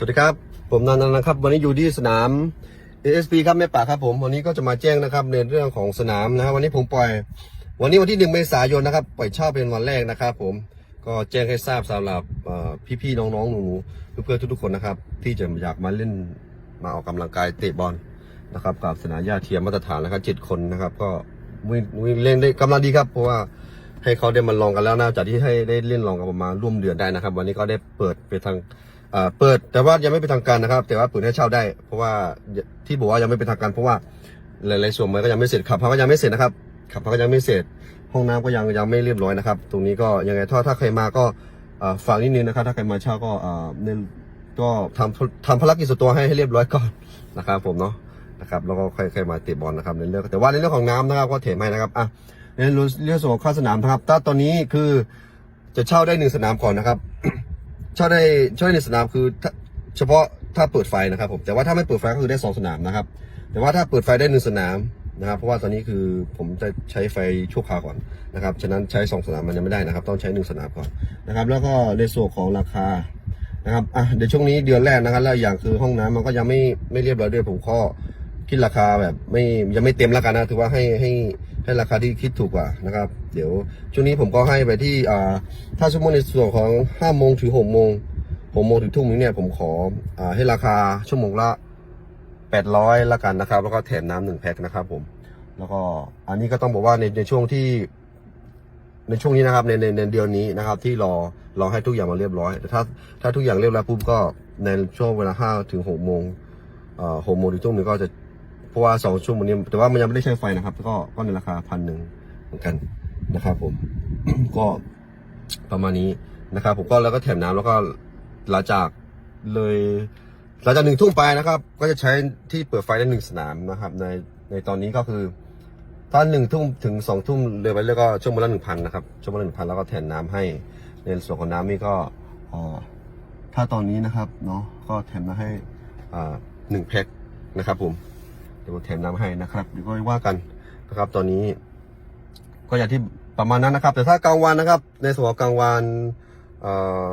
สวัสดีครับ ผมนันท์นะครับ วันนี้อยู่ที่สนาม ASP ครับแม่ป่าครับผมวันนี้ก็จะมาแจ้งนะครับในเรื่องของสนามนะครับวันนี้ผมปล่อย วันนี้วันที่หนึ่งเมษายนนะครับปล่อยเช่าเป็นวันแรกนะครับ ผมก็แจ้งให้ทราบสำหรับพี่ๆน้องๆหนูเพื่อนๆทุกๆคนนะครับ ที่จะอยากมาเล่นมาออกกำลังกายเตะบอลนะครับกับสนามหญ้าเทียมมาตรฐานนะครับเจ็ดคนนะครับ ก็วิ่งวิ่งเล่นได้กำลังดีครับ เพราะว่าให้เขาได้มาลองกันแล้วนะจากที่ให้ได้เล่นลองกันประมาณร่วมเดือนได้นะครับ วันนี้ก็ได้เปิดไปทาง เปิดแต่ว่ายังไม่เป็นทางการนะครับ แต่ว่าเปิดให้เช่าได้ เพราะว่าที่บอกว่ายังไม่เป็นทางการเพราะว่าหลายๆส่วนมันก็ยังไม่เสร็จขับเขาก็ยังไม่เสร็จนะครับขับเขาก็ยังไม่เสร็จ ห้องน้ำก็ยังยังไม่เรียบร้อยนะครับ ตรงนี้ก็ยังไงถ้าถ้าใครมาก็ฝากนิดนึงนะครับ ถ้าใครมาเช่าก็เน้นก็ทำทำภารกิจส่วนตัวให้ให้เรียบร้อยก่อนนะครับ ผมเนาะนะครับแล้วก็ใครใครมาเตะบอลนะครับในเรื่องแต่ว่าในเรื่องของน้ำนะครับก็เถมให้นะครับอะในเรื่องส่วนของค่าสนามนะครับถ้าตอนนี้คือจะเช่าได้หนึ่งสนามก่อนนะครับ เช่าได้เช่าได้นึ่งสนามคือถ้าเฉพาะถ้าเปิดไฟนะครับผมแต่ว่าถ้าไม่เปิดไฟก็คือได้สองสนามนะครับ แต่ว่าถ้าเปิดไฟได้หนึ่งสนามนะครับ เพราะว่าตอนนี้คือผมจะใช้ไฟชั่วคราวก่อนนะครับฉะนั้นใช้สองสนามมันยังไม่ได้นะครับ ต้องใช้หนึ่งสนามก่อนนะครับ แล้วก็ในส่วนของราคานะครับอะเดี๋ยวช่วงนี้เดือนแรกนะครับแล้วอย่างคือห้องน้ำมันก็ยังไม่ไม่เรียบร้อยด้วยผมก็ คิดราคาแบบไม่ยังไม่เต็มแล้วกันนะถือว่าให้ให้ให้ราคาที่คิดถูกกว่านะครับ เดี๋ยวช่วงนี้ผมก็ให้ไปที่อ่าถ้าชั่วโมงในส่วนของห้าโมงถึงหกโมงหกโมงถึงทุ่มนึงเนี่ยผมขออ่าให้ราคาชั่วโมงละแปดร้อยละกันนะครับ แล้วก็แถมน้ำหนึ่งแพ็คนะครับผม แล้วก็อันนี้ก็ต้องบอกว่าในในช่วงที่ ในช่วงนี้นะครับในในในเดือนนี้นะครับ ที่รอรอให้ทุกอย่างมาเรียบร้อยแต่ถ้าถ้าทุกอย่างเรียบร้อยปุ๊บก็ในช่วงเวลาห้าถึงหกโมงอ่อหกโมงถึงทุ่มนึงก็จะ เพราะว่าสองชั่วโมงนี้แต่ว่ามันยังไม่ได้ใช้ไฟนะครับ ก็ก็ในราคาพันหนึ่งเหมือนกันนะครับ ผม ก็ประมาณนี้นะครับ ผมก็แล้วก็แถมน้ำแล้วก็หลังจากเลยหลังจากหนึ่งทุ่มไปนะครับ ก็จะใช้ที่เปิดไฟได้หนึ่งสนามนะครับ ในในตอนนี้ก็คือถ้าหนึ่งทุ่มถึงสองทุ่มเลยไปเรื่อยก็ชั่วโมงละหนึ่งพันนะครับชั่วโมงละหนึ่งพันแล้วก็แถมน้ำให้ในส่วนของน้ำนี่ก็อ่อถ้าตอนนี้นะครับเนาะก็แถมน้ำให้อ่าหนึ่งแพ็คนะครับผม เดี๋ยวผมแถมน้ำให้นะครับเดี๋ยวก็ว่ากันนะครับ ตอนนี้ ก็อย่างที่ประมาณนั้นนะครับ แต่ถ้ากลางวันนะครับ ในส่วนของกลางวันเอ่อ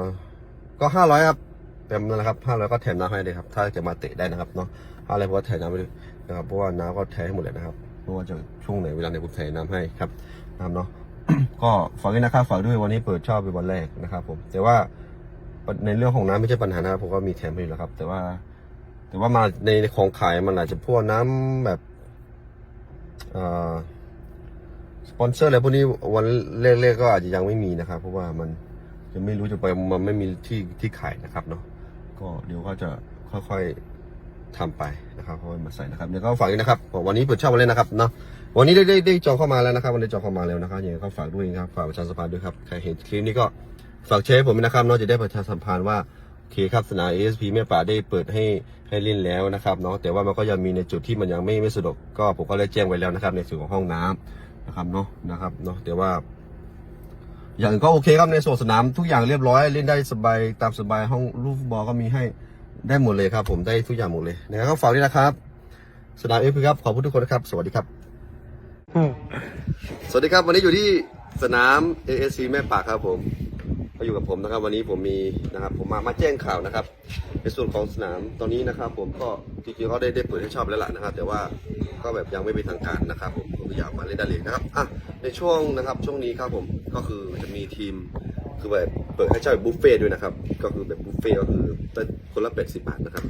ก็ห้าร้อยครับเต็มนั่นแหละครับห้าร้อยก็แถมน้ำให้เลยครับ ถ้าจะมาเตะได้นะครับเนาะห้าร้อยเพราะว่าแถมน้ำไปเลยนะครับเพราะว่าน้ำก็แถมให้หมดเลยนะครับเพราะว่าจะช่วงไหนเวลาไหนผมแถมน้ำให้ครับนะครับเนาะก็ฝากด้วยนะครับฝากด้วยวันนี้เปิดชอบเป็นวันแรกนะครับ ผม แต่ว่าในเรื่องของน้ำไม่ใช่ปัญหานะครับผมก็มีแถมให้อยู่แล้วครับ แต่ว่า แต่ว่ามาในของขายมันอาจจะพวกน้ำแบบสปอนเซอร์อะไรพวกนี้วันแรกๆก็อาจจะยังไม่มีนะครับ เพราะว่ามันจะไม่รู้จะไปมันไม่มีที่ที่ขายนะครับเนาะก็เดี๋ยวก็จะค่อยๆทำไปนะครับค่อยมาใส่นะครับเดี๋ยวก็ฝากด้วยนะครับวันนี้เปิดเช่ามาเลยนะครับเนาะวันนี้ได้ได้ได้จองเข้ามาแล้วนะครับ วันนี้จองเข้ามาแล้วนะครับอยังไงก็ฝากด้วยนะครับฝากประชาสัมพันธ์ด้วยครับใครเห็นคลิปนี้ก็ฝากแชร์ผมนะครับเนาะจะได้ประชาสัมพันธ์ว่า เคครับสนาม ASP แม่ป่าได้เปิดให้ให้เล่นแล้วนะครับเนาะแต่ว่ามันก็ยังมีในจุดที่มันยังไม่ไม่สะดวกก็ผมก็ได้แจ้งไว้แล้วนะครับ ในส่วนของห้องน้ำนะครับเนาะนะครับเนาะแต่ว่า อย่างอื่นก็โอเคครับในส่วนสนามทุกอย่างเรียบร้อยเล่นได้สบายตามสบายห้องลูกฟุตบอลก็มีให้ได้หมดเลยครับ ผมได้ทุกอย่างหมดเลยนะครับก็ฝากด้วยนะครับ สนาม ASP ครับขอบคุณทุกคนนะครับ สวัสดีครับ สวัสดีครับวันนี้อยู่ที่สนาม ASC แม่ป่าครับผม มาอยู่กับผมนะครับ วันนี้ผมมีนะครับ ผมมามาแจ้งข่าวนะครับ ในส่วนของสนามตอนนี้นะครับ ผมก็จริงๆเขาได้ได้เปิดให้ชอบแล้วล่ะนะครับ แต่ว่าก็แบบยังไม่เป็นทางการนะครับ ผมผมอยากมาเล่นได้เลยนะครับอะในช่วงนะครับ ช่วงนี้ครับผมก็คือจะมีทีมคือแบบเปิดให้เช่าแบบบุฟเฟ่ต์ด้วยนะครับ ก็คือแบบบุฟเฟ่ต์ก็คือคนละแปดสิบบาทนะครับ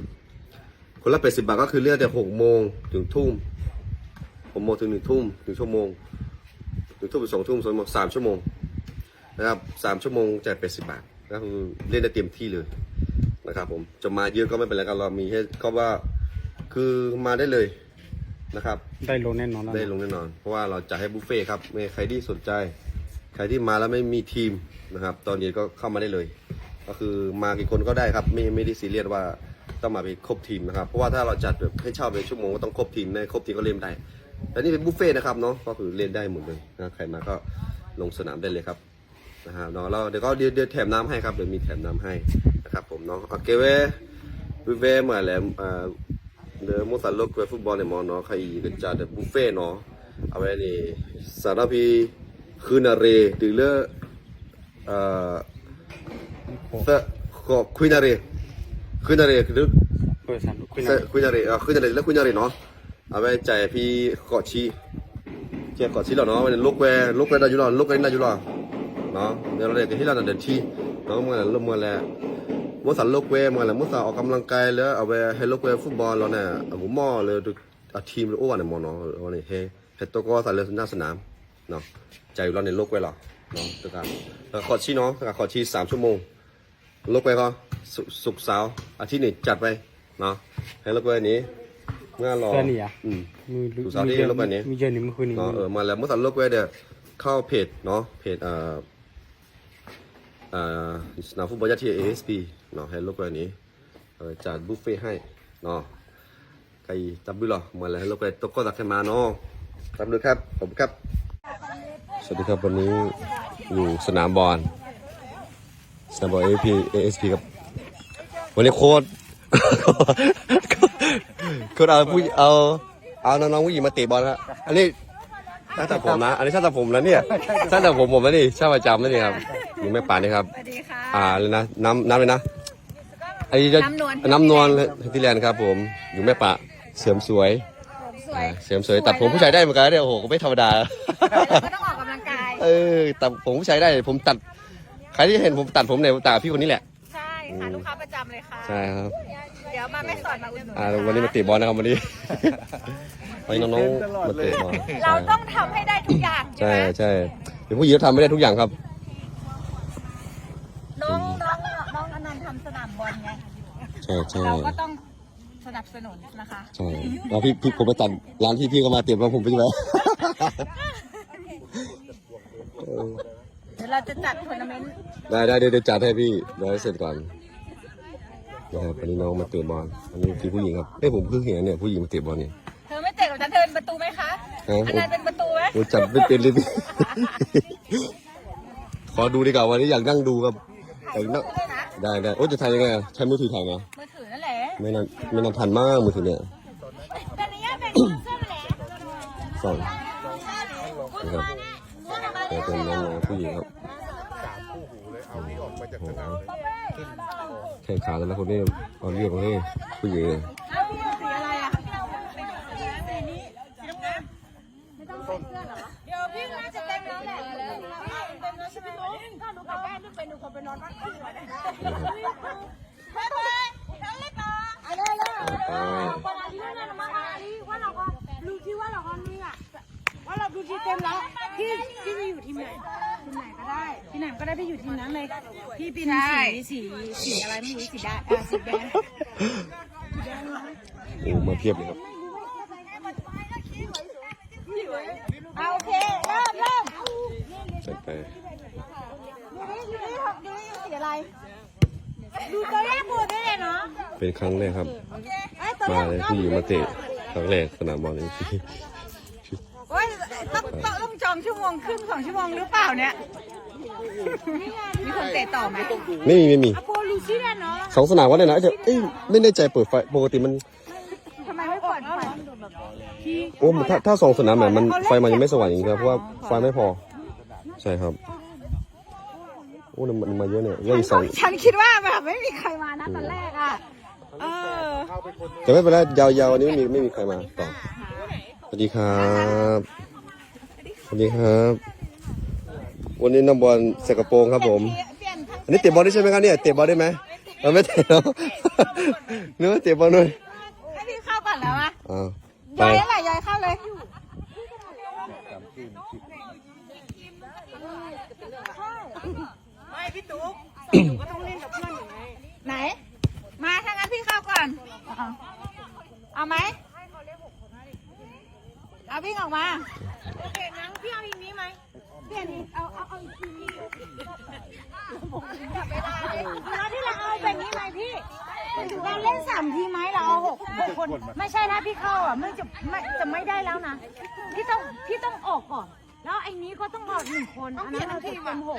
คนละแปดสิบบาทก็คือเลือกแต่หกโมงถึงทุ่มหกโมงถึงหนึ่งทุ่มถึงชั่วโมงหนึ่งทุ่มถึงสองทุ่มสองโมงสามชั่วโมง นะครับสามชั่วโมงจ่ายแปดสิบบาทก็คือเล่นได้เต็มที่เลยนะครับผมจะมาเยอะก็ไม่เป็นไรครับเรามีให้ก็ว่าคือมาได้เลยนะครับ ได้ลงแน่นอนแล้วได้ลงแน่นอน เพราะว่าเราจะให้บุฟเฟ่ต์ครับไม่ใครที่สนใจ ใครที่มาแล้วไม่มีทีมนะครับ ตอนเย็นก็เข้ามาได้เลย ก็คือมากี่คนก็ได้ครับ ไม่ไม่ได้ซีเรียสว่าต้องมาเป็นครบทีมนะครับ เพราะว่าถ้าเราจัดแบบให้เช่าเป็นชั่วโมงก็ต้องครบทีมในครบทีมก็เล่นได้แต่นี่เป็นบุฟเฟ่ต์นะครับเนาะก็คือเล่นได้หมดเลยนะใครมาก็ลงสนามได้เลยครับ นะฮะเนาะแล้วเดี๋ยวก็เดี๋ยวเดี๋ยวแถมน้ำให้ครับเดี๋ยวมีแถมน้ำให้นะครับผมเนาะโอเคเว้บุฟเฟ่ต์มาแล้วอ่าเดี๋ยวมุสลิมกับฟุตบอลเนี่ยมอเนาะใครก็จะเดี๋ยวบุฟเฟ่ต์เนาะเอาไว้นี่สารพีคืนอะไรหรือเลอ่าเอ่อก็คุยนารีขึ้นอะไรคือเปิดสามคุยเซขึ้นอะไรอะขึ้นอะไรแล้วขึ้นอะไรเนาะเอาไปจ่ายพี่เกาะชีเจ้าเกาะชีแล้วเนาะมันลูกแวลูกแวได้อยู่แล้วลูกแวได้อยู่แล้ว เนาะเดี๋ยวเราเด็กที่เราเดินที่เนาะเมื่อไหร่เมื่อไหร่เมื่อสันลูกแวเมื่อไหร่เมื่อสันออกกำลังกายแล้วเอาไปให้ลูกแวฟุตบอลเราเนี่ยผมมอเลยเอาทีมเลยอ้วนเนี่ยมอเนาะวันนี้เฮ้เฮ็ดตัวก็ใส่เลยหน้าสนามเนาะใจเราในลูกแวหรอเนาะตัวการแล้วขอชีเนาะขอชีสามชั่วโมงลูกไปก็สุสุกร์เสาร์อาทิตย์นี้จัดไปเนาะให้ลูกไปนี้เมื่อรอแค่นี้อะอืมมีดูสาวที่ลบไปนี้มีเจอนี่เมื่อคืนนี้เนาะเออมาแล้วเมื่อสันลูกไปเดี๋ยวเข้าเพจเนาะเพจเอ่อเอ่อ สนามฟุตบอลยัดที่ ASP เนาะให้ลูกไปนี้จัดบุฟเฟ่ให้เนาะใครจับบุหรอมาแล้วให้ลูกไปตกก็ตักขึ้นมาเนาะตามดูครับขอบคุณครับ สวัสดีครับวันนี้อยู่สนามบอลสนามบอล ASP ASP ครับวันนี้โค้ดโค้ดเอาผู้เอาเอาน้องๆผู้หญิงมาเตะบอลครับอันนี้ ช่างตัดผมนะ อันนี้ช่างตัดผมแล้วเนี่ยช่างตัดผมผมแล้วนี่ช่างประจำแล้วนี่ครับอยู่แม่ป่านนี่ครับ สวัสดีค่ะ อ่าเลยนะน้ำน้ำเลยนะอันนี้จะน้ำนวล น้ำนวลที่แลนด์ครับ ผมอยู่แม่ป่าเสริมสวยสวยอ่าเสริมสวยตัดผมผู้ชายได้เหมือนกันเนี่ยโอ้โหก็ไม่ธรรมดาก็ต้องออกกำลังกาย เออตัดผมผู้ชายได้ผมตัด ใครที่เห็นผมตัดผมเนี่ยตัดกับพี่คนนี้แหละใช่ ค่ะ ลูกค้าประจำเลยค่ะ ใช่ครับเดี๋ยวมาไม่สอนมาอุดหนุนอ่าวันนี้มาเตะบอลนะครับวันนี้ วันนี้น้องๆมาเตะบอลเราต้องทำให้ได้ทุกอย่างใช่ใช่ไหมใช่เดี๋ยวผู้หญิงก็ทำไม่ได้ทุกอย่างครับ น้องน้องน้องอนันต์ทำสนามบอลไง ใช่ใช่เราก็ต้องสนับสนุนนะคะ ใช่แล้วพี่พี่ผมไปตัดร้านที่พี่ก็มาเตะบอลผมไปด้วยเดี๋ยวเราจะจัดทัวร์นาเมนต์ได้ได้เดี๋ยวเดี๋ยวจัดให้พี่เดี๋ยวให้เสร็จก่อน นะครับวันนี้น้องมาเตะบอลอันนี้พี่ผู้หญิงครับเอ้ยผมเพิ่งเห็นเนี่ยผู้หญิงมาเตะบอลนี่เธอไม่เตะกับฉันเธอเป็นประตูไหมคะฮะอนันต์เป็นประตูไหมผมจัดไม่เป็นเลยพี่ ขอดูดีกว่าวันนี้อยากนั่งดูครับอยากนั่งด้วยนะได้ได้โอ้จะถ่ายยังไงอะใช้มือถือถ่ายนะมือถือนั่นแหละไม่นานไม่นานทันมากมือถือเนี่ยตอนนี้เป็นเสื้อแหละสองนะครับแต่เป็นน้องๆผู้หญิงครับ แข่งขาแล้วนะคนนี้เอาเรียกมาให้ผู้หญิงเลยสีอะไรอะเดี๋ยวพี่น่าจะเต็มแล้วแหละเต็มแล้วใช่ไหมถ้าหนูกลับบ้านต้องเป็นหนูคงไปนอนบ้านพี่ก่อนไปไปทั้งเล็กต่ออะไรเลยวันอาทิตย์นั้นมาวันอาทิตย์ว่าเราก็ดูที่ว่าเราก็มีอะว่าเราดูที่เต็มแล้วพี่พี่ไปอยู่ทีมไหน ทีมไหนก็ได้ที่ไหนก็ได้พี่อยู่ทีมนั้นเลยพี่เป็นสีสีสีอะไรไม่รู้สีแดงอะสีแดงโอ้มาเพียบเลยครับเอาโอเคเริ่มเริ่มจัดไปดูนี่ดูนี่ดูนี่สีอะไรดูตัวแรกหมดได้เลยเนาะเป็นครั้งแรกครับไอ้ตัวแรมากเลยผู้หญิงมาเตะครั้งแรกสนามบอลเองโอ้ยต้องต้ องต้องจองชั่วโมงครึ่งสองชั่วโมงหรือเปล่าเนี่ย มีคนเตะต่อไหมไม่มีไม่มีโปลูซี่เนาะสองสนามก็ได้นะเดี๋ยวเอ้ยไม่แน่ใจเปิดไฟปกติมันทำไมไม่เปิดไฟโอ้ถ้าถ้าสองสนามแบบมันไฟมันยังไม่สว่างอย่างนี้ครับเพราะว่าไฟไม่พอ ใช่ครับโอ้มันมาเยอะเนี่ยเยอะอีกสองฉันคิดว่าแบบไม่มีใครมานะตอนแรกอะเออแต่ไม่เป็นไรยาวๆวันนี้ไม่มีไม่มีใครมาต่อสวัสดีครับ สวัสดีครับ วันนี้น้ำบอลใส่กระโปรงครับผมเปลี่ยนทั้งอันนี้เตะบอลได้ใช่ไหมครับเนี่ยเตะบอลได้ไหมเราไม่เตะแล้วนึกว่าเตะบอลด้วยให้พี่เข้าก่อนแล้วอะอ้าวไปย้อยอะไรย้อยเข้าเลยไม่พี่ตุ๊กก็ต้องเล่นกับเพื่อนอยู่ไงไหน มาถ้างั้นพี่เข้าก่อน เอาเอาไหมเอาวิ่งออกมาโอเคงั้น พี่เอาอีกนี้ไหมเปลี่ยนอีกเอาเอาเอาอีกทีนี้แล้วที่เราเอาแบบนี้ไหมพี่เราเล่นสามทีไหมเราเอาหกหกคน ไม่ใช่นะพี่เข้าอะไม่จะไม่จะไม่ได้แล้วนะพี่ต้องพี่ต้องออกก่อน แล้วไอ้นี้ก็ต้องออกหนึ่งคนอันนั้นเราทีเป็นหก